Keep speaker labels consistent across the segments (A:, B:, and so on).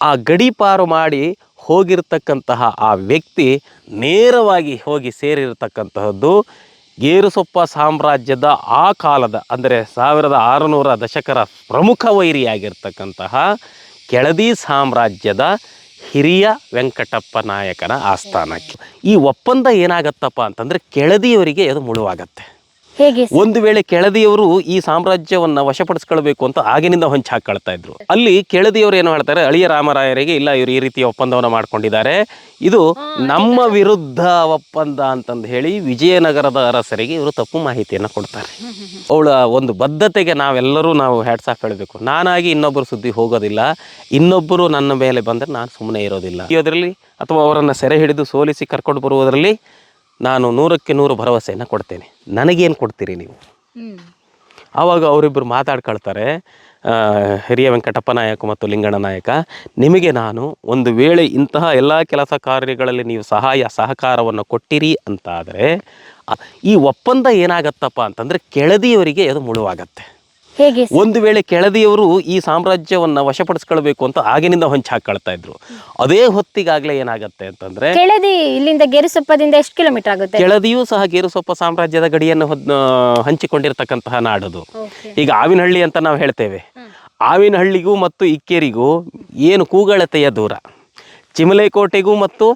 A: ಆ ಗಡೀಪಾರು ಮಾಡಿ ಹೋಗಿರ್ತಕ್ಕಂತಹ ಆ ವ್ಯಕ್ತಿ ನೇರವಾಗಿ ಹೋಗಿ ಸೇರಿರತಕ್ಕಂತಹದ್ದು ಗೇರುಸೊಪ್ಪ ಸಾಮ್ರಾಜ್ಯದ ಆ ಕಾಲದ, ಅಂದರೆ ಸಾವಿರದ ಆರುನೂರ ದಶಕರ ಪ್ರಮುಖ ವೈರಿಯಾಗಿರ್ತಕ್ಕಂತಹ ಕೆಳದಿ ಸಾಮ್ರಾಜ್ಯದ ಹಿರಿಯ ವೆಂಕಟಪ್ಪ ನಾಯಕನ ಆಸ್ಥಾನಕ್ಕೆ. ಈ ಒಪ್ಪಂದ ಏನಾಗತ್ತಪ್ಪ ಅಂತಂದರೆ ಕೆಳದಿಯವರಿಗೆ ಅದು ಮುಳುವಾಗತ್ತೆ.
B: ಹೇಗೆ
A: ಒಂದು ವೇಳೆ ಕೆಳದಿಯವರು ಈ ಸಾಮ್ರಾಜ್ಯವನ್ನ ವಶಪಡಿಸ್ಕೊಳ್ಬೇಕು ಅಂತ ಆಗಿನಿಂದ ಹೊಂಚು ಹಾಕೊಳ್ತಾ ಇದ್ರು. ಅಲ್ಲಿ ಕೆಳದಿಯವರು ಏನು ಹೇಳ್ತಾರೆ? ಅಳಿಯ ರಾಮರಾಯರಿಗೆ ಇಲ್ಲ ಇವರು ಈ ರೀತಿಯ ಒಪ್ಪಂದವನ್ನು ಮಾಡ್ಕೊಂಡಿದ್ದಾರೆ. ಇದು ನಮ್ಮ ವಿರುದ್ಧ ಒಪ್ಪಂದ ಅಂತಂದು ಹೇಳಿ ವಿಜಯನಗರದ ಅರಸರಿಗೆ ಇವರು ತಪ್ಪು ಮಾಹಿತಿಯನ್ನು ಕೊಡ್ತಾರೆ. ಅವಳ ಒಂದು ಬದ್ಧತೆಗೆ ನಾವೆಲ್ಲರೂ ನಾವು ಹ್ಯಾಟ್ಸ್ ಆಫ್ ಹೇಳಬೇಕು. ನಾನಾಗಿ ಇನ್ನೊಬ್ಬರು ಸುದ್ದಿ ಹೋಗೋದಿಲ್ಲ. ಇನ್ನೊಬ್ಬರು ನನ್ನ ಮೇಲೆ ಬಂದರೆ ನಾನು ಸುಮ್ಮನೆ ಇರೋದಿಲ್ಲ. ಇದರಲ್ಲಿ ಅಥವಾ ಅವರನ್ನು ಸೆರೆ ಹಿಡಿದು ಸೋಲಿಸಿ ಕರ್ಕೊಂಡು ಬರುವುದರಲ್ಲಿ ನಾನು ನೂರಕ್ಕೆ ನೂರು ಭರವಸೆಯನ್ನು ಕೊಡ್ತೇನೆ. ನನಗೇನು ಕೊಡ್ತೀರಿ ನೀವು? ಆವಾಗ ಅವರಿಬ್ಬರು ಮಾತಾಡ್ಕೊಳ್ತಾರೆ ಹಿರಿಯ ವೆಂಕಟಪ್ಪ ನಾಯಕ ಮತ್ತು ಲಿಂಗಣ್ಣ ನಾಯಕ ನಿಮಗೆ ನಾನು ಒಂದು ವೇಳೆ ಇಂತಹ ಎಲ್ಲ ಕೆಲಸ ಕಾರ್ಯಗಳಲ್ಲಿ ನೀವು ಸಹಾಯ ಸಹಕಾರವನ್ನು ಕೊಟ್ಟಿರಿ ಅಂತಾದರೆ ಈ ಒಪ್ಪಂದ ಏನಾಗತ್ತಪ್ಪ ಅಂತಂದರೆ ಕೆಳದಿಯವರಿಗೆ ಅದು ಮುಳುವಾಗತ್ತೆ.
B: ಹೇಗೆ
A: ಒಂದು ವೇಳೆ ಕೆಳದಿಯವರು ಈ ಸಾಮ್ರಾಜ್ಯವನ್ನ ವಶಪಡಿಸ್ಕೊಳ್ಬೇಕು ಅಂತ ಆಗಿನಿಂದ ಹೊಂಚು ಹಾಕೊಳ್ತಾ ಇದ್ರು. ಅದೇ ಹೊತ್ತಿಗಾಗ್ಲೇ ಏನಾಗತ್ತೆ ಅಂತಂದ್ರೆ
B: ಕೆಳದಿ ಇಲ್ಲಿಂದ ಗೇರುಸೊಪ್ಪದಿಂದ ಎಷ್ಟು ಕಿಲೋಮೀಟರ್ ಆಗುತ್ತೆ?
A: ಕೆಳದಿಯೂ ಸಹ ಗೇರುಸೊಪ್ಪ ಸಾಮ್ರಾಜ್ಯದ ಗಡಿಯನ್ನು ಹೊದ್ ಹಂಚಿಕೊಂಡಿರ್ತಕ್ಕಂತಹ ನಾಡದು. ಈಗ ಆವಿನಹಳ್ಳಿ ಅಂತ ನಾವು ಹೇಳ್ತೇವೆ. ಆವಿನಹಳ್ಳಿಗೂ ಮತ್ತು ಇಕ್ಕೇರಿಗೂ ಏನು ಕೂಗಳತೆಯ ದೂರ? ಚಿಮಲೆಕೋಟೆಗೂ ಮತ್ತು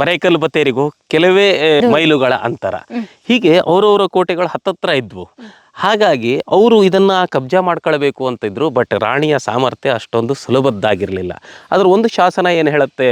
A: ಬರೇಕಲ್ ಬತ್ತೇರಿಗೂ ಕೆಲವೇ ಮೈಲುಗಳ ಅಂತರ. ಹೀಗೆ ಅವರವರ ಕೋಟೆಗಳು ಹತ್ತತ್ರ ಇದ್ವು. ಹಾಗಾಗಿ ಅವರು ಇದನ್ನು ಕಬ್ಜಾ ಮಾಡ್ಕೊಳ್ಬೇಕು ಅಂತಿದ್ರು ಬಟ್ ರಾಣಿಯ ಸಾಮರ್ಥ್ಯ ಅಷ್ಟೊಂದು ಸುಲಭದ್ದಾಗಿರಲಿಲ್ಲ. ಅದ್ರ ಒಂದು ಶಾಸನ ಏನು ಹೇಳುತ್ತೆ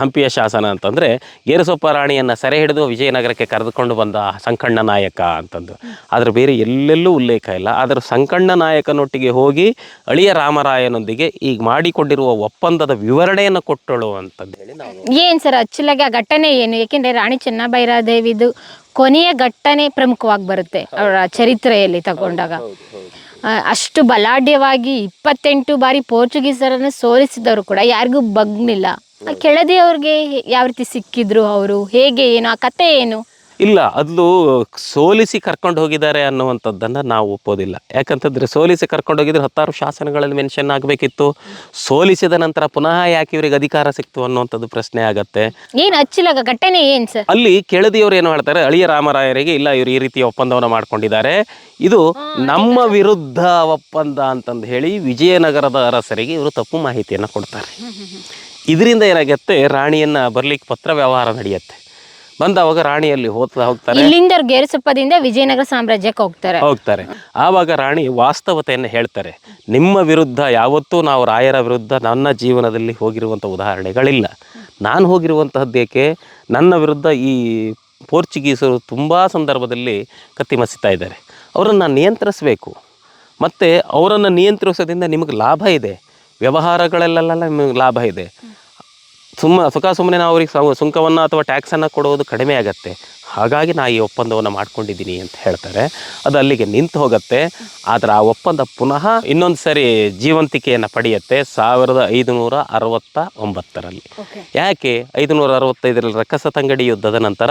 A: ಹಂಪಿಯ ಶಾಸನ ಅಂತಂದರೆ ಏರಸೊಪ್ಪ ರಾಣಿಯನ್ನು ಸೆರೆ ಹಿಡಿದು ವಿಜಯನಗರಕ್ಕೆ ಕರೆದುಕೊಂಡು ಬಂದ ಸಂಕಣ್ಣ ನಾಯಕ ಅಂತಂದು. ಆದರೆ ಬೇರೆ ಎಲ್ಲೆಲ್ಲೂ ಉಲ್ಲೇಖ ಇಲ್ಲ. ಆದರೆ ಸಂಕಣ್ಣ ನಾಯಕನೊಟ್ಟಿಗೆ ಹೋಗಿ ಅಳಿಯ ರಾಮರಾಯನೊಂದಿಗೆ ಈಗ ಮಾಡಿಕೊಂಡಿರುವ ಒಪ್ಪಂದದ ವಿವರಣೆಯನ್ನು ಕೊಟ್ಟಳು ಅಂತಂದು ಹೇಳಿ ನಾವು
B: ಏನು ಸರ್ ಅಚ್ಚುಲಾಗಿ ಆ ಘಟನೆ ಏನು? ಏಕೆಂದರೆ ರಾಣಿ ಚೆನ್ನಭೈರಾದೇವಿದು ಕೊನೆಯ ಘಟನೆ ಪ್ರಮುಖವಾಗಿ ಬರುತ್ತೆ ಅವರ ಚರಿತ್ರೆಯಲ್ಲಿ ತಗೊಂಡಾಗ. ಅಷ್ಟು ಬಲಾಢ್ಯವಾಗಿ ಇಪ್ಪತ್ತೆಂಟು ಬಾರಿ ಪೋರ್ಚುಗೀಸರನ್ನು ಸೋಲಿಸಿದವರು ಕೂಡ ಯಾರಿಗೂ ಬಗ್ನಿಲ್ಲ ಆ ಕೆಳದಿಯವ್ರಿಗೆ ಯಾವ ರೀತಿ ಸಿಕ್ಕಿದ್ರು ಅವರು? ಹೇಗೆ ಏನು? ಆ ಕತೆ ಏನು?
A: ಇಲ್ಲ ಅದು ಸೋಲಿಸಿ ಕರ್ಕೊಂಡು ಹೋಗಿದ್ದಾರೆ ಅನ್ನುವಂಥದ್ದನ್ನು ನಾವು ಒಪ್ಪೋದಿಲ್ಲ. ಯಾಕಂತಂದರೆ ಸೋಲಿಸಿ ಕರ್ಕೊಂಡು ಹೋಗಿದ್ರೆ ಹತ್ತಾರು ಶಾಸನಗಳಲ್ಲಿ ಮೆನ್ಷನ್ ಆಗಬೇಕಿತ್ತು. ಸೋಲಿಸಿದ ನಂತರ ಪುನಃ ಯಾಕೆ ಇವರಿಗೆ ಅಧಿಕಾರ ಸಿಕ್ತು ಅನ್ನುವಂಥದ್ದು ಪ್ರಶ್ನೆ ಆಗತ್ತೆ.
B: ಏನು ಅಚ್ಚುಲಾಗ ಘಟನೆ ಏನು ಸರ್?
A: ಅಲ್ಲಿ ಕೆಳದಿಯವರು ಏನು ಹೇಳ್ತಾರೆ ಅಳಿಯ ರಾಮರಾಯರಿಗೆ ಇಲ್ಲ ಇವರು ಈ ರೀತಿಯ ಒಪ್ಪಂದವನ್ನು ಮಾಡ್ಕೊಂಡಿದ್ದಾರೆ. ಇದು ನಮ್ಮ ವಿರುದ್ಧ ಒಪ್ಪಂದ ಅಂತಂದು ಹೇಳಿ ವಿಜಯನಗರದ ಅರಸರಿಗೆ ಇವರು ತಪ್ಪು ಮಾಹಿತಿಯನ್ನು ಕೊಡ್ತಾರೆ. ಇದರಿಂದ ಏನಾಗತ್ತೆ ರಾಣಿಯನ್ನ ಬರ್ಲಿಕ್ಕೆ ಪತ್ರ ವ್ಯವಹಾರ ನಡೆಯುತ್ತೆ. ಬಂದವಾಗ ರಾಣಿಯಲ್ಲಿ ಹೋಗ್ತಾ ಹೋಗ್ತಾರೆ.
B: ಇಲ್ಲಿಂದ ಗೇರುಸೊಪ್ಪದಿಂದ ವಿಜಯನಗರ ಸಾಮ್ರಾಜ್ಯಕ್ಕೆ ಹೋಗ್ತಾರೆ.
A: ಹೋಗ್ತಾರೆ. ಆವಾಗ ರಾಣಿ ವಾಸ್ತವತೆಯನ್ನು ಹೇಳ್ತಾರೆ. ನಿಮ್ಮ ವಿರುದ್ಧ ಯಾವತ್ತೂ ನಾವು ರಾಯರ ವಿರುದ್ಧ ನನ್ನ ಜೀವನದಲ್ಲಿ ಹೋಗಿರುವಂಥ ಉದಾಹರಣೆಗಳಿಲ್ಲ. ನಾನು ಹೋಗಿರುವಂತಹದ್ದೇಕೆ ನನ್ನ ವಿರುದ್ಧ ಈ ಪೋರ್ಚುಗೀಸರು ತುಂಬ ಸಂದರ್ಭದಲ್ಲಿ ಕತ್ತಿಮಸಿತಾ ಇದ್ದಾರೆ. ಅವರನ್ನು ನಿಯಂತ್ರಿಸಬೇಕು. ಮತ್ತು ಅವರನ್ನು ನಿಯಂತ್ರಿಸೋದ್ರಿಂದ ನಿಮಗೆ ಲಾಭ ಇದೆ. ವ್ಯವಹಾರಗಳಲ್ಲೆಲ್ಲ ನಿಮಗೆ ಲಾಭ ಇದೆ. ಸುಮ್ಮ ಸುಖ ಸುಮ್ಮನೆ ನಾವು ಅವ್ರಿಗೆ ಸುಂಕವನ್ನು ಅಥವಾ ಟ್ಯಾಕ್ಸನ್ನು ಕೊಡೋದು ಕಡಿಮೆ ಆಗತ್ತೆ. ಹಾಗಾಗಿ ನಾ ಈ ಒಪ್ಪಂದವನ್ನು ಮಾಡ್ಕೊಂಡಿದ್ದೀನಿ ಅಂತ ಹೇಳ್ತಾರೆ. ಅದು ಅಲ್ಲಿಗೆ ನಿಂತು ಹೋಗುತ್ತೆ. ಆದರೆ ಆ ಒಪ್ಪಂದ ಪುನಃ ಇನ್ನೊಂದು ಸರಿ ಜೀವಂತಿಕೆಯನ್ನು ಪಡೆಯುತ್ತೆ ಸಾವಿರದ ಐದುನೂರ ಅರವತ್ತ ಒಂಬತ್ತರಲ್ಲಿ. ಯಾಕೆ? ಐದುನೂರ ಅರವತ್ತೈದರಲ್ಲಿ ರಕ್ಕಸತಂಗಡಿ ಯುದ್ಧದ ನಂತರ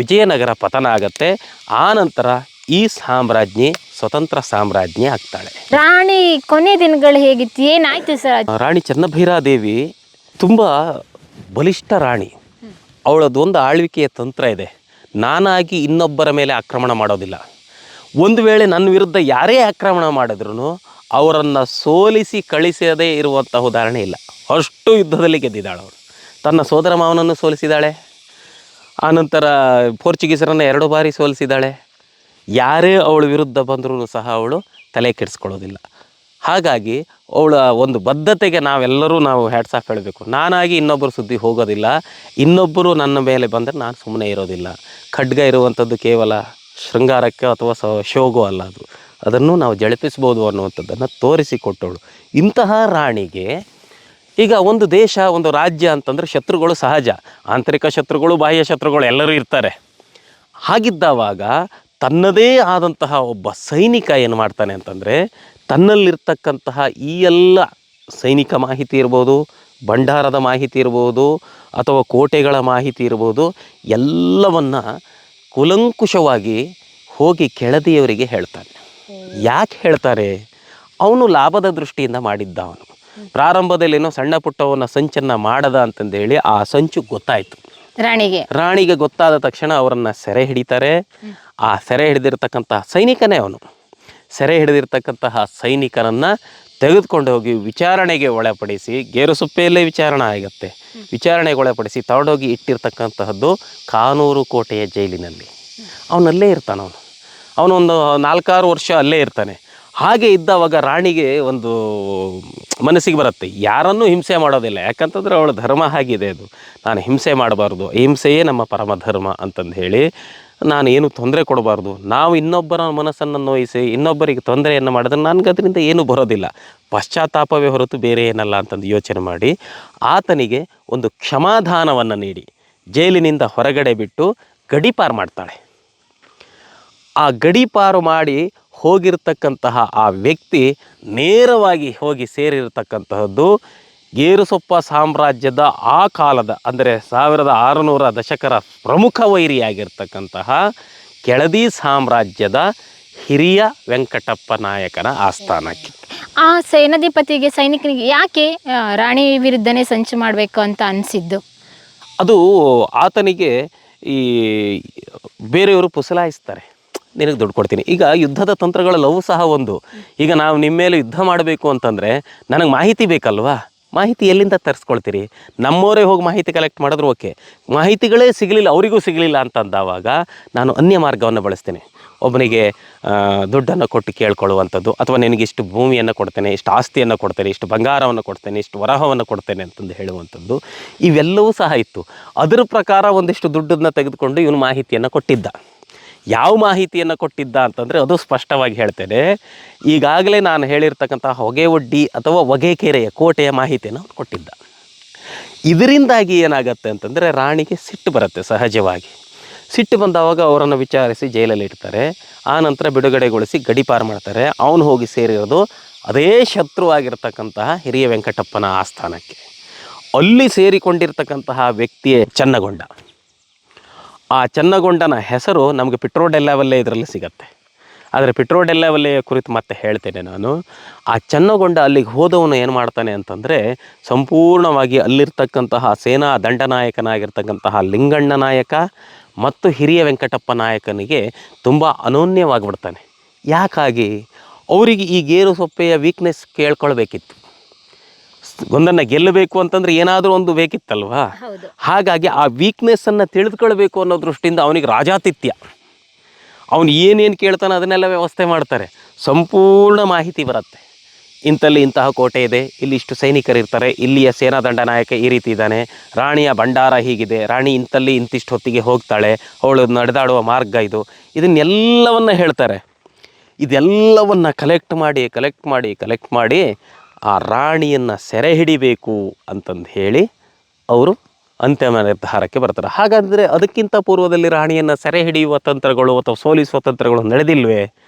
A: ವಿಜಯನಗರ ಪತನ ಆಗತ್ತೆ. ಆ ನಂತರ ಈ ಸಾಮ್ರಾಜ್ಞಿ ಸ್ವತಂತ್ರ ಸಾಮ್ರಾಜ್ಞಿ ಆಗ್ತಾಳೆ.
B: ರಾಣಿ ಕೊನೆ ದಿನಗಳು ಹೇಗಿತ್ತು? ಏನಾಯ್ತು ಸರ್
A: ರಾಣಿ ಚನ್ನಭೈರಾದೇವಿ ತುಂಬ ಬಲಿಷ್ಠ ರಾಣಿ. ಅವಳದೊಂದು ಆಳ್ವಿಕೆಯ ತಂತ್ರ ಇದೆ. ನಾನಾಗಿ ಇನ್ನೊಬ್ಬರ ಮೇಲೆ ಆಕ್ರಮಣ ಮಾಡೋದಿಲ್ಲ. ಒಂದು ವೇಳೆ ನನ್ನ ವಿರುದ್ಧ ಯಾರೇ ಆಕ್ರಮಣ ಮಾಡಿದ್ರು ಅವರನ್ನು ಸೋಲಿಸಿ ಕಳಿಸದೇ ಇರುವಂಥ ಉದಾಹರಣೆ ಇಲ್ಲ. ಅಷ್ಟು ಯುದ್ಧದಲ್ಲಿ ಗೆದ್ದಿದ್ದಾಳೆ ಅವಳು. ತನ್ನ ಸೋದರ ಮಾವನನ್ನು ಸೋಲಿಸಿದ್ದಾಳೆ ಆನಂತರ ಪೋರ್ಚುಗೀಸರನ್ನು ಎರಡು ಬಾರಿ ಸೋಲಿಸಿದ್ದಾಳೆ ಯಾರೇ ಅವಳ ವಿರುದ್ಧ ಬಂದರೂ ಸಹ ಅವಳು ತಲೆ ಕೆಡಿಸ್ಕೊಳ್ಳೋದಿಲ್ಲ. ಹಾಗಾಗಿ ಅವಳ ಒಂದು ಬದ್ಧತೆಗೆ ನಾವೆಲ್ಲರೂ ನಾವು ಹ್ಯಾಟ್ಸ್ ಆಫ್ ಹೇಳಬೇಕು. ನಾನಾಗಿ ಇನ್ನೊಬ್ಬರು ಸುದ್ದಿ ಹೋಗೋದಿಲ್ಲ. ಇನ್ನೊಬ್ಬರು ನನ್ನ ಮೇಲೆ ಬಂದರೆ ನಾನು ಸುಮ್ಮನೆ ಇರೋದಿಲ್ಲ. ಖಡ್ಗ ಇರುವಂಥದ್ದು ಕೇವಲ ಶೃಂಗಾರಕ್ಕೆ ಅಥವಾ ಸ ಶೋಗೋ ಅಲ್ಲ ಅದು. ಅದನ್ನು ನಾವು ಜಳಪಿಸ್ಬೋದು ಅನ್ನುವಂಥದ್ದನ್ನು ತೋರಿಸಿಕೊಟ್ಟವಳು. ಇಂತಹ ರಾಣಿಗೆ ಈಗ ಒಂದು ದೇಶ, ಒಂದು ರಾಜ್ಯ ಅಂತಂದರೆ ಶತ್ರುಗಳು ಸಹಜ. ಆಂತರಿಕ ಶತ್ರುಗಳು, ಬಾಹ್ಯ ಶತ್ರುಗಳು ಎಲ್ಲರೂ ಇರ್ತಾರೆ. ಹಾಗಿದ್ದಾವಾಗ ತನ್ನದೇ ಆದಂತಹ ಒಬ್ಬ ಸೈನಿಕ ಏನು ಮಾಡ್ತಾನೆ ಅಂತಂದರೆ ತನ್ನಲ್ಲಿರ್ತಕ್ಕಂತಹ ಈ ಎಲ್ಲ ಸೈನಿಕ ಮಾಹಿತಿ ಇರ್ಬೋದು ಭಂಡಾರದ ಮಾಹಿತಿ ಇರ್ಬೋದು ಅಥವಾ ಕೋಟೆಗಳ ಮಾಹಿತಿ ಇರ್ಬೋದು ಎಲ್ಲವನ್ನು ಕುಲಂಕುಷವಾಗಿ ಹೋಗಿ ಕೆಳದಿಯವರಿಗೆ ಹೇಳ್ತಾನೆ. ಯಾಕೆ ಹೇಳ್ತಾರೆ? ಅವನು ಲಾಭದ ದೃಷ್ಟಿಯಿಂದ ಮಾಡಿದ್ದ ಅವನು. ಪ್ರಾರಂಭದಲ್ಲಿ ಏನೋ ಸಣ್ಣ ಪುಟ್ಟವನ್ನ ಸಂಚನ್ನು ಮಾಡದ ಅಂತಂದೇಳಿ ಆ ಸಂಚು ಗೊತ್ತಾಯಿತು.
B: ರಾಣಿಗೆ.
A: ರಾಣಿಗೆ ಗೊತ್ತಾದ ತಕ್ಷಣ ಅವರನ್ನು ಸೆರೆ ಹಿಡಿತಾರೆ. ಆ ಸೆರೆ ಹಿಡಿದಿರ್ತಕ್ಕಂಥ ಸೈನಿಕನೇ ಅವನು. ಸೆರೆ ಹಿಡಿದಿರ್ತಕ್ಕಂತಹ ಸೈನಿಕನನ್ನು ತೆಗೆದುಕೊಂಡು ಹೋಗಿ ವಿಚಾರಣೆಗೆ ಒಳಪಡಿಸಿ ಗೇರುಸುಪ್ಪೆಯಲ್ಲೇ ವಿಚಾರಣೆ ಆಗುತ್ತೆ. ವಿಚಾರಣೆಗೆ ಒಳಪಡಿಸಿ ತಗೊಂಡೋಗಿ ಇಟ್ಟಿರ್ತಕ್ಕಂತಹದ್ದು ಕಾನೂರು ಕೋಟೆಯ ಜೈಲಿನಲ್ಲಿ. ಅವನಲ್ಲೇ ಇರ್ತಾನೆ ಅವನು. ಅವನೊಂದು ನಾಲ್ಕಾರು ವರ್ಷ ಅಲ್ಲೇ ಇರ್ತಾನೆ. ಹಾಗೆ ಇದ್ದವಾಗ ರಾಣಿಗೆ ಒಂದು ಮನಸ್ಸಿಗೆ ಬರುತ್ತೆ, ಯಾರನ್ನೂ ಹಿಂಸೆ ಮಾಡೋದಿಲ್ಲ, ಯಾಕಂತಂದ್ರೆ ಅವಳ ಧರ್ಮ ಹಾಗಿದೆ ಅದು. ನಾನು ಹಿಂಸೆ ಮಾಡಬಾರ್ದು, ಹಿಂಸೆಯೇ ನಮ್ಮ ಪರಮ ಧರ್ಮ ಅಂತಂದು ಹೇಳಿ ನಾನು ಏನು ತೊಂದರೆ ಕೊಡಬಾರ್ದು. ನಾವು ಇನ್ನೊಬ್ಬರ ಮನಸ್ಸನ್ನು ನೋಯಿಸಿ ಇನ್ನೊಬ್ಬರಿಗೆ ತೊಂದರೆಯನ್ನು ಮಾಡಿದ್ರೆ ನನಗೆ ಅದರಿಂದ ಏನೂ ಬರೋದಿಲ್ಲ. ಪಶ್ಚಾತ್ತಾಪವೇ ಹೊರತು ಬೇರೆ ಏನಲ್ಲ ಅಂತಂದು ಯೋಚನೆ ಮಾಡಿ. ಆತನಿಗೆ ಒಂದು ಕ್ಷಮಾಧಾನವನ್ನು ನೀಡಿ. ಜೈಲಿನಿಂದ ಹೊರಗಡೆ ಬಿಟ್ಟು ಗಡೀಪಾರು ಮಾಡ್ತಾಳೆ. ಆ ಗಡೀಪಾರು ಮಾಡಿ ಹೋಗಿರ್ತಕ್ಕಂತಹ ಆ ವ್ಯಕ್ತಿ ನೇರವಾಗಿ ಹೋಗಿ ಸೇರಿರ್ತಕ್ಕಂತಹದ್ದು ಗೇರುಸೊಪ್ಪ ಸಾಮ್ರಾಜ್ಯದ ಆ ಕಾಲದ ಅಂದರೆ ಸಾವಿರದ ಆರುನೂರ ದಶಕರ ಪ್ರಮುಖ ವೈರಿಯಾಗಿರ್ತಕ್ಕಂತಹ ಕೆಳದಿ ಸಾಮ್ರಾಜ್ಯದ ಹಿರಿಯ ವೆಂಕಟಪ್ಪ ನಾಯಕನ ಆಸ್ಥಾನಕ್ಕೆ
B: ಆ ಸೇನಾಧಿಪತಿಗೆ ಸೈನಿಕನಿಗೆ ಯಾಕೆ ರಾಣಿ ವಿರುದ್ಧನೇ ಸಂಚು ಮಾಡಬೇಕು ಅಂತ ಅನಿಸಿದ್ದು?
A: ಅದು ಆತನಿಗೆ ಈ ಬೇರೆಯವರು ಪುಸಲಾಯಿಸ್ತಾರೆ. ನಿನಗೆ ದುಡ್ಡು ಕೊಡ್ತೀನಿ. ಈಗ ಯುದ್ಧದ ತಂತ್ರಗಳ ಸಹ ಒಂದು. ಈಗ ನಾವು ನಿಮ್ಮ ಮೇಲೆ ಯುದ್ಧ ಮಾಡಬೇಕು ಅಂತಂದರೆ ನನಗೆ ಮಾಹಿತಿ ಬೇಕಲ್ವಾ? ಮಾಹಿತಿ ಎಲ್ಲಿಂದ ತರಿಸ್ಕೊಳ್ತೀರಿ? ನಮ್ಮವರೇ ಹೋಗಿ ಮಾಹಿತಿ ಕಲೆಕ್ಟ್ ಮಾಡಿದ್ರು ಓಕೆ ಮಾಹಿತಿಗಳೇ ಸಿಗಲಿಲ್ಲ, ಅವರಿಗೂ ಸಿಗಲಿಲ್ಲ ಅಂತಂದಾವಾಗ ನಾನು ಅನ್ಯ ಮಾರ್ಗವನ್ನು ಬಳಸ್ತೇನೆ. ಒಬ್ಬನಿಗೆ ದುಡ್ಡನ್ನು ಕೊಟ್ಟು ಕೇಳ್ಕೊಳ್ಳುವಂಥದ್ದು, ಅಥವಾ ನಿನಗೆ ಇಷ್ಟು ಭೂಮಿಯನ್ನು ಕೊಡ್ತೇನೆ, ಇಷ್ಟು ಆಸ್ತಿಯನ್ನು ಕೊಡ್ತೇನೆ, ಇಷ್ಟು ಬಂಗಾರವನ್ನು ಕೊಡ್ತೇನೆ, ಇಷ್ಟು ವರಹವನ್ನು ಕೊಡ್ತೇನೆ ಅಂತಂದು ಹೇಳುವಂಥದ್ದು, ಇವೆಲ್ಲವೂ ಸಹ ಇತ್ತು. ಅದರ ಪ್ರಕಾರ ಒಂದಿಷ್ಟು ದುಡ್ಡನ್ನು ತೆಗೆದುಕೊಂಡು ಇವನು ಮಾಹಿತಿಯನ್ನು ಕೊಟ್ಟಿದ್ದ. ಯಾವ ಮಾಹಿತಿಯನ್ನು ಕೊಟ್ಟಿದ್ದ ಅಂತಂದರೆ ಅದು ಸ್ಪಷ್ಟವಾಗಿ ಹೇಳ್ತೇನೆ. ಈಗಾಗಲೇ ನಾನು ಹೇಳಿರ್ತಕ್ಕಂಥ ಹೊಗೆವಡ್ಡಿ ಅಥವಾ ಹೊಗೆಕೆರೆಯ ಕೋಟೆಯ ಮಾಹಿತಿಯನ್ನು ಕೊಟ್ಟಿದ್ದ. ಇದರಿಂದಾಗಿ ಏನಾಗತ್ತೆ ಅಂತಂದರೆ ರಾಣಿಗೆ ಸಿಟ್ಟು ಬರುತ್ತೆ ಸಹಜವಾಗಿ. ಸಿಟ್ಟು ಬಂದವಾಗ ಅವರನ್ನು ವಿಚಾರಿಸಿ ಜೈಲಲ್ಲಿ ಇಡ್ತಾರೆ. ಆ ನಂತರ ಬಿಡುಗಡೆಗೊಳಿಸಿ ಗಡಿಪಾರು ಮಾಡ್ತಾರೆ. ಅವನು ಹೋಗಿ ಸೇರಿರೋದು ಅದೇ ಶತ್ರುವಾಗಿರ್ತಕ್ಕಂತಹ ಹಿರಿಯ ವೆಂಕಟಪ್ಪನ ಆಸ್ಥಾನಕ್ಕೆ. ಅಲ್ಲಿ ಸೇರಿಕೊಂಡಿರ್ತಕ್ಕಂತಹ ವ್ಯಕ್ತಿಯೇ ಚನ್ನಗೊಂಡ. ಆ ಚನ್ನಗೊಂಡನ ಹೆಸರು ನಮಗೆ ಪಿಟ್ರೋಡೆಲ್ಲವಲ್ಲೇ ಇದರಲ್ಲಿ ಸಿಗತ್ತೆ. ಆದರೆ ಪಿಟ್ರೋಡೆಲ್ಲವಲ್ಲೆಯ ಕುರಿತು ಮತ್ತೆ ಹೇಳ್ತೇನೆ ನಾನು, ಆ ಚನ್ನಗೊಂಡ ಅಲ್ಲಿಗೆ ಹೋದವನು ಏನು ಮಾಡ್ತಾನೆ ಅಂತಂದರೆ ಸಂಪೂರ್ಣವಾಗಿ ಅಲ್ಲಿರ್ತಕ್ಕಂತಹ ಸೇನಾ ದಂಡನಾಯಕನಾಗಿರ್ತಕ್ಕಂತಹ ಲಿಂಗಣ್ಣ ನಾಯಕ ಮತ್ತು ಹಿರಿಯ ವೆಂಕಟಪ್ಪ ನಾಯಕನಿಗೆ ತುಂಬ ಅನೋನ್ಯವಾಗಿಬಿಡ್ತಾನೆ ಯಾಕಾಗಿ? ಅವರಿಗೆ ಈ ಗೇರು ಸೊಪ್ಪೆಯ ವೀಕ್ನೆಸ್ ಕೇಳ್ಕೊಳ್ಬೇಕಿತ್ತು. ಒಂದನ್ನು ಗೆಲ್ಲಬೇಕು ಅಂತಂದ್ರೆ ಏನಾದರೂ ಒಂದು ಬೇಕಿತ್ತಲ್ವಾ? ಹಾಗಾಗಿ ಆ ವೀಕ್ನೆಸ್ಸನ್ನು ತಿಳಿದುಕೊಳ್ಬೇಕು ಅನ್ನೋ ದೃಷ್ಟಿಯಿಂದ ಅವನಿಗೆ ರಾಜಾತಿಥ್ಯ. ಅವನು ಏನೇನು ಕೇಳ್ತಾನೆ ಅದನ್ನೆಲ್ಲ ವ್ಯವಸ್ಥೆ ಮಾಡ್ತಾರೆ. ಸಂಪೂರ್ಣ ಮಾಹಿತಿ ಬರುತ್ತೆ. ಇಂಥಲ್ಲಿ ಇಂತಹ ಕೋಟೆ ಇದೆ ಇಲ್ಲಿ ಇಷ್ಟು ಸೈನಿಕರು ಇರ್ತಾರೆ ಇಲ್ಲಿಯ ಸೇನಾ ದಂಡನಾಯಕ ಈ ರೀತಿ ಇದ್ದಾನೆ ರಾಣಿಯ ಭಂಡಾರ ಹೀಗಿದೆ ರಾಣಿ ಇಂಥಲ್ಲಿ ಇಂತಿಷ್ಟು ಹೊತ್ತಿಗೆ ಹೋಗ್ತಾಳೆ ಅವಳು ನಡೆದಾಡುವ ಮಾರ್ಗ ಇದು. ಇದನ್ನೆಲ್ಲವನ್ನ ಹೇಳ್ತಾರೆ. ಇದೆಲ್ಲವನ್ನು ಕಲೆಕ್ಟ್ ಮಾಡಿ ಕಲೆಕ್ಟ್ ಮಾಡಿ ಕಲೆಕ್ಟ್ ಮಾಡಿ ಆ ರಾಣಿಯನ್ನು ಸೆರೆ ಹಿಡಿಬೇಕು ಅಂತಂದು ಹೇಳಿ ಅವರು ಅಂತ್ಯಮ ನಿರ್ಧಾರಕ್ಕೆ ಬರ್ತಾರೆ. ಹಾಗಾದರೆ ಅದಕ್ಕಿಂತ ಪೂರ್ವದಲ್ಲಿ ರಾಣಿಯನ್ನು ಸೆರೆ ಹಿಡಿಯುವ ತಂತ್ರಗಳು ಅಥವಾ ಸೋಲಿಸುವ ತಂತ್ರಗಳು ನಡೆದಿಲ್ವೇ?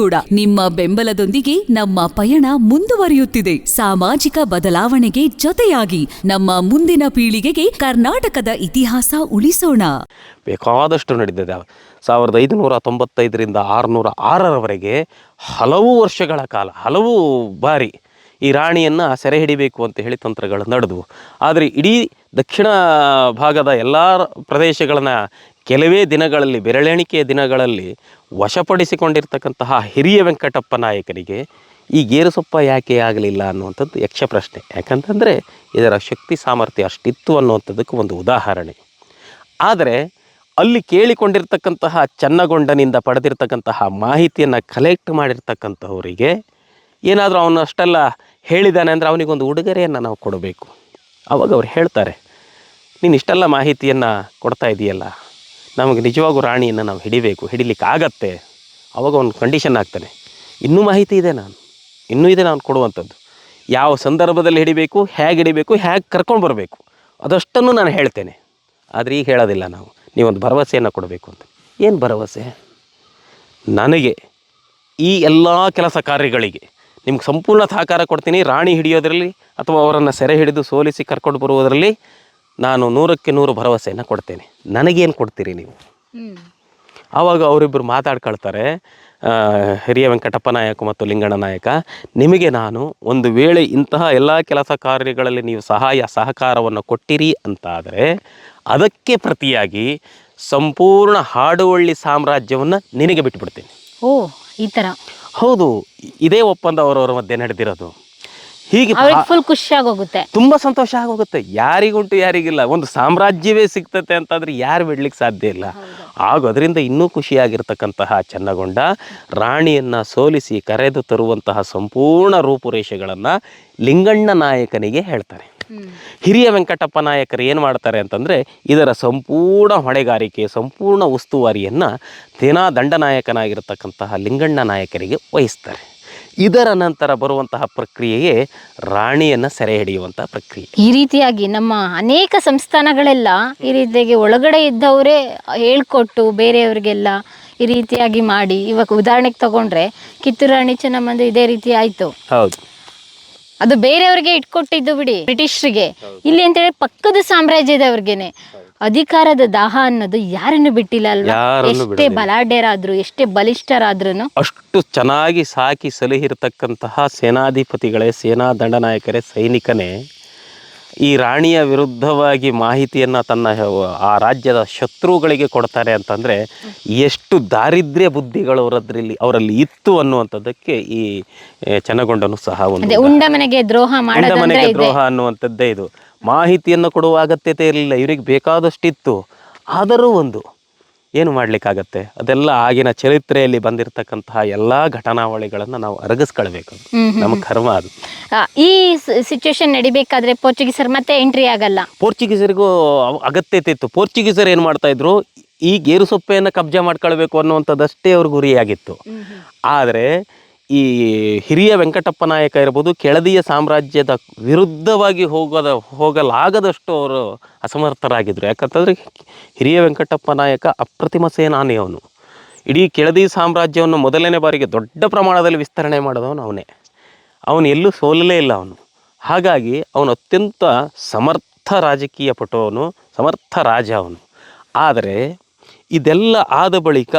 C: ಕೂಡ ನಿಮ್ಮ ಬೆಂಬಲದೊಂದಿಗೆ ನಮ್ಮ ಪಯಣ ಮುಂದುವರಿಯುತ್ತಿದೆ. ಸಾಮಾಜಿಕ ಬದಲಾವಣೆಗೆ ಜೊತೆಯಾಗಿ ನಮ್ಮ ಮುಂದಿನ ಪೀಳಿಗೆಗೆ ಕರ್ನಾಟಕದ ಇತಿಹಾಸ ಉಳಿಸೋಣ.
A: ಬೇಕಾದಷ್ಟು ನಡೆದಿದೆ ಸಾವಿರದ ಐದುನೂರ ತೊಂಬತ್ತೈದರಿಂದ ಆರುನೂರ ಆರರವರೆಗೆ ಹಲವು ವರ್ಷಗಳ ಕಾಲ, ಹಲವು ಬಾರಿ ಈ ರಾಣಿಯನ್ನು ಸೆರೆ ಹಿಡಿಬೇಕು ಅಂತ ಹೇಳಿ ತಂತ್ರಗಳು ನಡೆದವು. ಆದರೆ ಇಡೀ ದಕ್ಷಿಣ ಭಾಗದ ಎಲ್ಲ ಪ್ರದೇಶಗಳನ್ನು ಕೆಲವೇ ದಿನಗಳಲ್ಲಿ, ಬೆರಳೆಣಿಕೆಯ ದಿನಗಳಲ್ಲಿ ವಶಪಡಿಸಿಕೊಂಡಿರ್ತಕ್ಕಂತಹ ಹಿರಿಯ ವೆಂಕಟಪ್ಪ ನಾಯಕರಿಗೆ ಈ ಗೇರುಸೊಪ್ಪ ಯಾಕೆ ಆಗಲಿಲ್ಲ ಅನ್ನುವಂಥದ್ದು ಯಕ್ಷ ಪ್ರಶ್ನೆ ಯಾಕಂತಂದರೆ ಇದರ ಶಕ್ತಿ ಸಾಮರ್ಥ್ಯ ಅಷ್ಟಿತ್ತು ಅನ್ನುವಂಥದ್ದಕ್ಕೆ ಒಂದು ಉದಾಹರಣೆ. ಆದರೆ ಅಲ್ಲಿ ಕೇಳಿಕೊಂಡಿರ್ತಕ್ಕಂತಹ ಚನ್ನಗೊಂಡನಿಂದ ಪಡೆದಿರ್ತಕ್ಕಂತಹ ಮಾಹಿತಿಯನ್ನು ಕಲೆಕ್ಟ್ ಮಾಡಿರ್ತಕ್ಕಂಥವರಿಗೆ ಏನಾದರೂ ಅವನು ಅಷ್ಟೆಲ್ಲ ಹೇಳಿದ್ದಾನೆ ಅಂದರೆ ಅವನಿಗೊಂದು ಉಡುಗೊರೆಯನ್ನು ನಾವು ಕೊಡಬೇಕು. ಆವಾಗ ಅವ್ರು ಹೇಳ್ತಾರೆ, ನೀನು ಇಷ್ಟೆಲ್ಲ ಮಾಹಿತಿಯನ್ನು ಕೊಡ್ತಾ ಇದೆಯಲ್ಲ ನಮಗೆ ನಿಜವಾಗೂ ರಾಣಿಯನ್ನು ನಾವು ಹಿಡಿಬೇಕು ಹಿಡಿಲಿಕ್ಕೆ ಆಗತ್ತೆ ಅವಾಗ ಒಂದು ಕಂಡೀಷನ್ ಆಗ್ತಾನೆ. ಇನ್ನೂ ಮಾಹಿತಿ ಇದೆ ನಾನು. ಇನ್ನೂ ಇದೆ ನಾನು ಕೊಡುವಂಥದ್ದು. ಯಾವ ಸಂದರ್ಭದಲ್ಲಿ ಹಿಡಿಬೇಕು, ಹೇಗೆ ಹಿಡಿಬೇಕು, ಹೇಗೆ ಕರ್ಕೊಂಡು ಬರಬೇಕು, ಅದಷ್ಟನ್ನು ನಾನು ಹೇಳ್ತೇನೆ. ಆದರೆ ಈಗ ಹೇಳೋದಿಲ್ಲ ನಾವು. ನೀವೊಂದು ಭರವಸೆಯನ್ನು ಕೊಡಬೇಕು ಅಂತ. ಏನು ಭರವಸೆ? ನನಗೆ ಈ ಎಲ್ಲ ಕೆಲಸ ಕಾರ್ಯಗಳಿಗೆ ನಿಮ್ಗೆ ಸಂಪೂರ್ಣ ಸಹಕಾರ ಕೊಡ್ತೀನಿ. ರಾಣಿ ಹಿಡಿಯೋದರಲ್ಲಿ ಅಥವಾ ಅವರನ್ನು ಸೆರೆ ಹಿಡಿದು ಸೋಲಿಸಿ ಕರ್ಕೊಂಡು ಬರುವುದರಲ್ಲಿ ನಾನು ನೂರಕ್ಕೆ ನೂರು ಭರವಸೆಯನ್ನು ಕೊಡ್ತೇನೆ. ನನಗೇನು ಕೊಡ್ತೀರಿ ನೀವು? ಆವಾಗ ಅವರಿಬ್ಬರು ಮಾತಾಡ್ಕೊಳ್ತಾರೆ ಹಿರಿಯ ವೆಂಕಟಪ್ಪ ನಾಯಕ ಮತ್ತು ಲಿಂಗಣ್ಣ ನಾಯಕ ನಿಮಗೆ ನಾನು ಒಂದು ವೇಳೆ ಇಂತಹ ಎಲ್ಲ ಕೆಲಸ ಕಾರ್ಯಗಳಲ್ಲಿ ನೀವು ಸಹಾಯ ಸಹಕಾರವನ್ನು ಕೊಟ್ಟಿರಿ ಅಂತಾದರೆ ಅದಕ್ಕೆ ಪ್ರತಿಯಾಗಿ ಸಂಪೂರ್ಣ ಹಾಡುವಳ್ಳಿ ಸಾಮ್ರಾಜ್ಯವನ್ನು ನಿನಗೆ ಬಿಟ್ಟುಬಿಡ್ತೀನಿ
B: ಓ ಈ ಥರ
A: ಹೌದು ಇದೇ ಒಪ್ಪಂದ ಅವರವರ ಮಧ್ಯೆ ನಡೆದಿರೋದು. ಹೀಗೆ
B: ಫುಲ್ ಖುಷಿಯಾಗಿ ಹೋಗುತ್ತೆ
A: ತುಂಬಾ ಸಂತೋಷ ಆಗೋಗುತ್ತೆ. ಯಾರಿಗುಂಟು ಯಾರಿಗಿಲ್ಲ. ಒಂದು ಸಾಮ್ರಾಜ್ಯವೇ ಸಿಗ್ತತೆ ಅಂತಂದ್ರೆ ಯಾರು ಬಿಡ್ಲಿಕ್ಕೆ ಸಾಧ್ಯ ಇಲ್ಲ. ಆಗ ಅದರಿಂದ ಇನ್ನೂ ಖುಷಿಯಾಗಿರ್ತಕ್ಕಂತಹ ಚೆನ್ನಗೊಂಡ ರಾಣಿಯನ್ನು ಸೋಲಿಸಿ ಕರೆದು ತರುವಂತಹ ಸಂಪೂರ್ಣ ರೂಪುರೇಷೆಗಳನ್ನು ಲಿಂಗಣ್ಣ ನಾಯಕನಿಗೆ ಹೇಳ್ತಾರೆ. ಹಿರಿಯ ವೆಂಕಟಪ್ಪ ನಾಯಕರು ಏನು ಮಾಡ್ತಾರೆ ಅಂತಂದರೆ ಇದರ ಸಂಪೂರ್ಣ ಹೊಣೆಗಾರಿಕೆ ಸಂಪೂರ್ಣ ಉಸ್ತುವಾರಿಯನ್ನು ದಂಡ ದಂಡನಾಯಕನಾಗಿರ್ತಕ್ಕಂತಹ ಲಿಂಗಣ್ಣ ನಾಯಕರಿಗೆ ವಹಿಸ್ತಾರೆ. ಇದರ ನಂತರ ಬರುವಂತಹ ಪ್ರಕ್ರಿಯೆಯೇ ರಾಣಿಯನ್ನು ಸೆರೆ ಹಿಡಿಯುವಂತಹ ಪ್ರಕ್ರಿಯೆ.
B: ಈ ರೀತಿಯಾಗಿ ನಮ್ಮ ಅನೇಕ ಸಂಸ್ಥಾನಗಳೆಲ್ಲ ಈ ರೀತಿಯಾಗಿ ಒಳಗಡೆ ಇದ್ದವರೇ ಹೇಳ್ಕೊಟ್ಟು ಬೇರೆಯವ್ರಿಗೆಲ್ಲ ಈ ರೀತಿಯಾಗಿ ಮಾಡಿ ಇವಾಗ ಉದಾಹರಣೆಗೆ ತಗೊಂಡ್ರೆ ಕಿತ್ತೂರು ರಾಣಿ ಚೆನ್ನಮ್ಮಂದು ಇದೇ ರೀತಿ ಆಯ್ತು.
A: ಹೌದು.
B: ಅದು ಬೇರೆಯವ್ರಿಗೆ ಇಟ್ಕೊಟ್ಟಿದ್ದು ಬಿಡಿ ಬ್ರಿಟಿಷರಿಗೆ. ಇಲ್ಲಿ ಅಂತ ಹೇಳಿ ಪಕ್ಕದ ಸಾಮ್ರಾಜ್ಯದವ್ರಿಗೇನೆ. ಅಧಿಕಾರದ ದಾಹ ಅನ್ನೋದು ಯಾರನ್ನು ಬಿಟ್ಟಿಲ್ಲ ಅಲ್ವಾ?
A: ಯಾರನ್ನೂ
B: ಎಷ್ಟೇ ಬಲಾಢ್ಯರಾದ್ರು ಎಷ್ಟೇ ಬಲಿಷ್ಠರಾದ್ರೂ
A: ಅಷ್ಟು ಚೆನ್ನಾಗಿ ಸಾಕಿ ಸಲಹಿರತಕ್ಕಂತಹ ಸೇನಾಧಿಪತಿಗಳೇ ಸೇನಾ ದಂಡನಾಯಕರೇ ಸೈನಿಕನೇ ಈ ರಾಣಿಯ ವಿರುದ್ಧವಾಗಿ ಮಾಹಿತಿಯನ್ನು ತನ್ನ ಆ ರಾಜ್ಯದ ಶತ್ರುಗಳಿಗೆ ಕೊಡ್ತಾರೆ ಅಂತಂದರೆ ಎಷ್ಟು ದಾರಿದ್ರ್ಯ ಬುದ್ಧಿಗಳು ಅವರದ್ರಲ್ಲಿ ಅವರಲ್ಲಿ ಇತ್ತು ಅನ್ನುವಂಥದ್ದಕ್ಕೆ ಈ ಚನಗೊಂಡನು ಚೆನ್ನಗೊಂಡನು ಸಹ ಒಂದು
B: ಅದೇ ಉಂಡ ಮನೆಗೆ ದ್ರೋಹ
A: ಮಾಡಿದ
B: ಮಾಡೋದಂದ್ರೆ
A: ಮನೆಗೆ
B: ಇದೆ.
A: ದ್ರೋಹ ಅನ್ನುವಂಥದ್ದೇ ಇದು. ಮಾಹಿತಿಯನ್ನು ಕೊಡುವ ಅಗತ್ಯತೆ ಇರಲಿಲ್ಲ. ಇವರಿಗೆ ಬೇಕಾದಷ್ಟಿತ್ತು. ಆದರೂ ಒಂದು ಏನು ಮಾಡಲಿಕ್ಕಾಗತ್ತೆ? ಅದೆಲ್ಲ ಆಗಿನ ಚರಿತ್ರೆಯಲ್ಲಿ ಬಂದಿರತಕ್ಕಂತಹ ಎಲ್ಲ ಘಟನಾವಳಿಗಳನ್ನು ನಾವು ಅರಗಿಸ್ಕೊಳ್ಬೇಕು. ನಮ್ಮ ಕರ್ಮ ಅದು.
B: ಈ ಸಿಚುವೇಶನ್ ನಡಿಬೇಕಾದ್ರೆ ಪೋರ್ಚುಗೀಸರು ಮತ್ತೆ ಎಂಟ್ರಿ ಆಗಲ್ಲ.
A: ಪೋರ್ಚುಗೀಸರಿಗೂ ಅಗತ್ಯತೆ ಇತ್ತು. ಪೋರ್ಚುಗೀಸರು ಏನು ಮಾಡ್ತಾ ಇದ್ರು? ಈ ಗೇರು ಸೊಪ್ಪೆಯನ್ನು ಕಬ್ಜಾ ಮಾಡ್ಕೊಳ್ಬೇಕು ಅನ್ನುವಂಥದ್ದಷ್ಟೇ ಅವ್ರ ಗುರಿಯಾಗಿತ್ತು. ಆದರೆ ಈ ಹಿರಿಯ ವೆಂಕಟಪ್ಪ ನಾಯಕ ಇರ್ಬೋದು, ಕೆಳದಿಯ ಸಾಮ್ರಾಜ್ಯದ ವಿರುದ್ಧವಾಗಿ ಹೋಗದ, ಹೋಗಲಾಗದಷ್ಟು ಅವರು ಅಸಮರ್ಥರಾಗಿದ್ದರು ಯಾಕಂತಂದರೆ, ಹಿರಿಯ ವೆಂಕಟಪ್ಪ ನಾಯಕ ಅಪ್ರತಿಮ ಸೇನಾನಿ ಅವನು. ಇಡೀ ಕೆಳದಿ ಸಾಮ್ರಾಜ್ಯವನ್ನು ಮೊದಲನೇ ಬಾರಿಗೆ ದೊಡ್ಡ ಪ್ರಮಾಣದಲ್ಲಿ ವಿಸ್ತರಣೆ ಮಾಡಿದವನು ಅವನೇ. ಅವನು ಎಲ್ಲೂ ಸೋಲಲೇ ಇಲ್ಲ ಅವನು. ಹಾಗಾಗಿ ಅವನು ಅತ್ಯಂತ ಸಮರ್ಥ ರಾಜಕೀಯ ಪಟು ಅವನು ಸಮರ್ಥ ರಾಜ ಅವನು. ಆದರೆ, ಇದೆಲ್ಲ ಆದ ಬಳಿಕ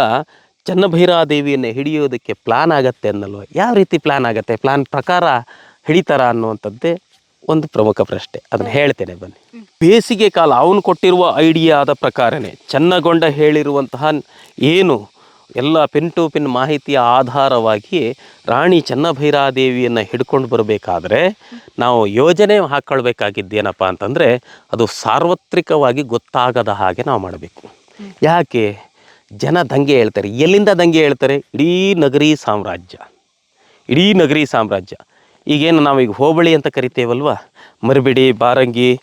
A: ಚನ್ನಭೈರಾದೇವಿಯನ್ನು ಹಿಡಿಯೋದಕ್ಕೆ ಪ್ಲಾನ್ ಆಗತ್ತೆ ಅನ್ನಲ್ವ? ಯಾವ ರೀತಿ ಪ್ಲಾನ್ ಆಗತ್ತೆ? ಪ್ಲಾನ್ ಪ್ರಕಾರ ಹಿಡಿತಾರ ಅನ್ನುವಂಥದ್ದೇ ಒಂದು ಪ್ರಮುಖ ಪ್ರಶ್ನೆ. ಅದನ್ನು ಹೇಳ್ತೇನೆ ಬನ್ನಿ. ಬೇಸಿಗೆ ಕಾಲ ಅವನು ಕೊಟ್ಟಿರುವ ಐಡಿಯಾದ ಪ್ರಕಾರನೇ ಚನ್ನಗೊಂಡ ಹೇಳಿರುವಂತಹ ಏನು ಎಲ್ಲ ಪಿನ್ ಟು ಪಿನ್ ಮಾಹಿತಿಯ ಆಧಾರವಾಗಿ ರಾಣಿ ಚನ್ನಭೈರಾದೇವಿಯನ್ನು ಹಿಡ್ಕೊಂಡು ಬರಬೇಕಾದ್ರೆ ನಾವು ಯೋಜನೆ ಹಾಕ್ಕೊಳ್ಬೇಕಾಗಿದ್ದೇನಪ್ಪ ಅಂತಂದರೆ ಅದು ಸಾರ್ವತ್ರಿಕವಾಗಿ ಗೊತ್ತಾಗದ ಹಾಗೆ ನಾವು ಮಾಡಬೇಕು. ಯಾಕೆ? ಜನ ದಂಗೆ ಹೇಳ್ತಾರೆ. ಎಲ್ಲಿಂದ ದಂಗೆ ಹೇಳ್ತಾರೆ? ಇಡೀ ನಗರಿ ಸಾಮ್ರಾಜ್ಯ. ಇಡೀ ನಗರಿ ಸಾಮ್ರಾಜ್ಯ. ಈಗೇನು ಈಗ ಹೋಬಳಿ ಅಂತ ಕರಿತೇವಲ್ವ? ಮರಬಿಡಿ, ಬಾರಂಗಿ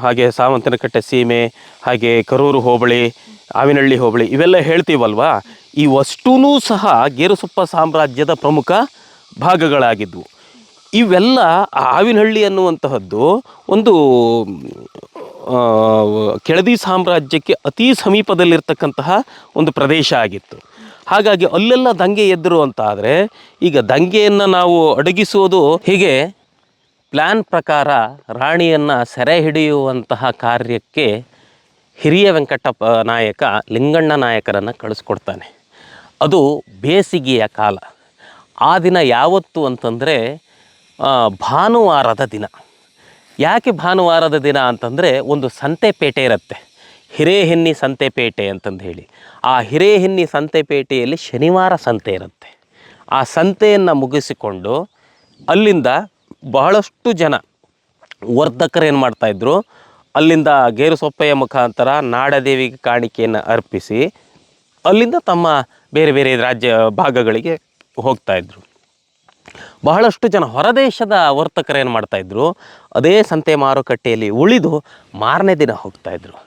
A: ಹಾಗೆ ಸಾವಂತನಕಟ್ಟೆ ಸೀಮೆ, ಹಾಗೆ ಕರೂರು ಹೋಬಳಿ, ಆವಿನಹಳ್ಳಿ ಹೋಬಳಿ, ಇವೆಲ್ಲ ಹೇಳ್ತೀವಲ್ವಾ? ಇವಷ್ಟೂ ಸಹ ಗೇರುಸೊಪ್ಪ ಸಾಮ್ರಾಜ್ಯದ ಪ್ರಮುಖ ಭಾಗಗಳಾಗಿದ್ವು. ಇವೆಲ್ಲ ಆವಿನಹಳ್ಳಿ ಅನ್ನುವಂತಹದ್ದು ಒಂದು ಕೆಳದಿ ಸಾಮ್ರಾಜ್ಯಕ್ಕೆ ಅತಿ ಸಮೀಪದಲ್ಲಿರ್ತಕ್ಕಂತಹ ಒಂದು ಪ್ರದೇಶ ಆಗಿತ್ತು. ಹಾಗಾಗಿ ಅಲ್ಲೆಲ್ಲ ದಂಗೆ ಎದ್ದರು ಅಂತ ಆದರೆ ಈಗ ದಂಗೆಯನ್ನು ನಾವು ಅಡಗಿಸುವುದು ಹೀಗೆ? ಪ್ಲ್ಯಾನ್ ಪ್ರಕಾರ ರಾಣಿಯನ್ನು ಸೆರೆ ಹಿಡಿಯುವಂತಹ ಕಾರ್ಯಕ್ಕೆ ಹಿರಿಯ ವೆಂಕಟಪ್ಪ ನಾಯಕ, ಲಿಂಗಣ್ಣ ನಾಯಕರನ್ನು ಕಳಿಸ್ಕೊಡ್ತಾನೆ. ಅದು ಬೇಸಿಗೆಯ ಕಾಲ. ಆ ದಿನ ಯಾವತ್ತು ಅಂತಂದರೆ ಭಾನುವಾರದ ದಿನ. ಯಾಕೆ ಭಾನುವಾರದ ದಿನ ಅಂತಂದರೆ ಒಂದು ಸಂತೆಪೇಟೆ ಇರುತ್ತೆ. ಹಿರೇಹೆನ್ನಿ ಸಂತೆಪೇಟೆ ಅಂತಂದು ಹೇಳಿ. ಆ ಹಿರೇಹೆನ್ನಿ ಸಂತೆಪೇಟೆಯಲ್ಲಿ ಶನಿವಾರ ಸಂತೆ ಇರುತ್ತೆ. ಆ ಸಂತೆಯನ್ನು ಮುಗಿಸಿಕೊಂಡು ಅಲ್ಲಿಂದ ಬಹಳಷ್ಟು ಜನ ವರ್ಧಕರು ಏನು ಮಾಡ್ತಾಯಿದ್ರು ಅಲ್ಲಿಂದ ಗೇರುಸೊಪ್ಪೆಯ ಮುಖಾಂತರ ನಾಡದೇವಿಗೆ ಕಾಣಿಕೆಯನ್ನು ಅರ್ಪಿಸಿ ಅಲ್ಲಿಂದ ತಮ್ಮ ಬೇರೆ ಬೇರೆ ರಾಜ್ಯ ಭಾಗಗಳಿಗೆ ಹೋಗ್ತಾಯಿದ್ರು ಬಹಳಷ್ಟು ಜನ ಹೊರದೇಶದ ವರ್ತಕರು ಏನು ಮಾಡ್ತಾಯಿದ್ರು ಅದೇ ಸಂತೆ ಮಾರುಕಟ್ಟೆಯಲ್ಲಿ ಉಳಿದು ಮಾರನೇ ದಿನ ಹೋಗ್ತಾಯಿದ್ರು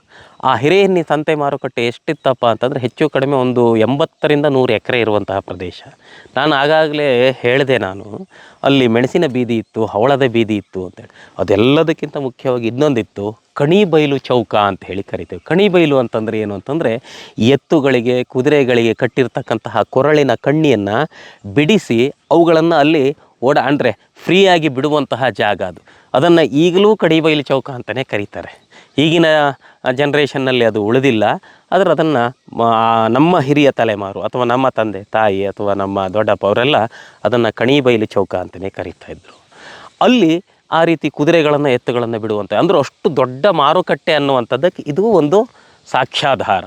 A: ಆ ಹಿರೇಹನ್ನಿ ಸಂತೆ ಮಾರುಕಟ್ಟೆ ಎಷ್ಟಿತ್ತಪ್ಪ ಅಂತಂದರೆ ಹೆಚ್ಚು ಕಡಿಮೆ ಒಂದು ಎಂಬತ್ತರಿಂದ ನೂರು ಎಕರೆ ಇರುವಂತಹ ಪ್ರದೇಶ. ನಾನು ಆಗಾಗಲೇ ಹೇಳಿದೆ ನಾನು, ಅಲ್ಲಿ ಮೆಣಸಿನ ಬೀದಿ ಇತ್ತು, ಹವಳದ ಬೀದಿ ಇತ್ತು ಅಂತೇಳಿ ಅದೆಲ್ಲದಕ್ಕಿಂತ ಮುಖ್ಯವಾಗಿ ಇನ್ನೊಂದಿತ್ತು ಕಣಿಬೈಲು ಚೌಕ ಅಂತ ಹೇಳಿ ಕರಿತೇವೆ. ಕಣಿಬೈಲು ಅಂತಂದರೆ ಏನು ಅಂತಂದರೆ ಎತ್ತುಗಳಿಗೆ, ಕುದುರೆಗಳಿಗೆ ಕಟ್ಟಿರ್ತಕ್ಕಂತಹ ಕೊರಳಿನ ಕಣ್ಣಿಯನ್ನು ಬಿಡಿಸಿ ಅವುಗಳನ್ನು ಅಲ್ಲಿ ಓಡ ಅಂದರೆ ಫ್ರೀಯಾಗಿ ಬಿಡುವಂತಹ ಜಾಗ ಅದು. ಅದನ್ನು ಈಗಲೂ ಕಣಿಬೈಲು ಚೌಕ ಅಂತಲೇ ಕರೀತಾರೆ. ಈಗಿನ ಜನ್ರೇಷನ್ನಲ್ಲಿ ಅದು ಉಳಿದಿಲ್ಲ. ಆದರೆ ಅದನ್ನು ನಮ್ಮ ಹಿರಿಯ ತಲೆಮಾರು ಅಥವಾ ನಮ್ಮ ತಂದೆ, ತಾಯಿ ಅಥವಾ ನಮ್ಮ ದೊಡ್ಡಪ್ಪ ಅವರೆಲ್ಲ ಅದನ್ನು ಕಣಿಬೈಲು ಚೌಕ ಅಂತಲೇ ಕರೀತಾ ಇದ್ದರು ಅಲ್ಲಿ ಆ ರೀತಿ ಕುದುರೆಗಳನ್ನು ಎತ್ತುಗಳನ್ನು ಬಿಡುವಂಥ ಅಂದ್ರೆ ಅಷ್ಟು ದೊಡ್ಡ ಮಾರುಕಟ್ಟೆ ಅನ್ನುವಂಥದ್ದಕ್ಕೆ ಇದು ಒಂದು ಸಾಕ್ಷ್ಯಾಧಾರ.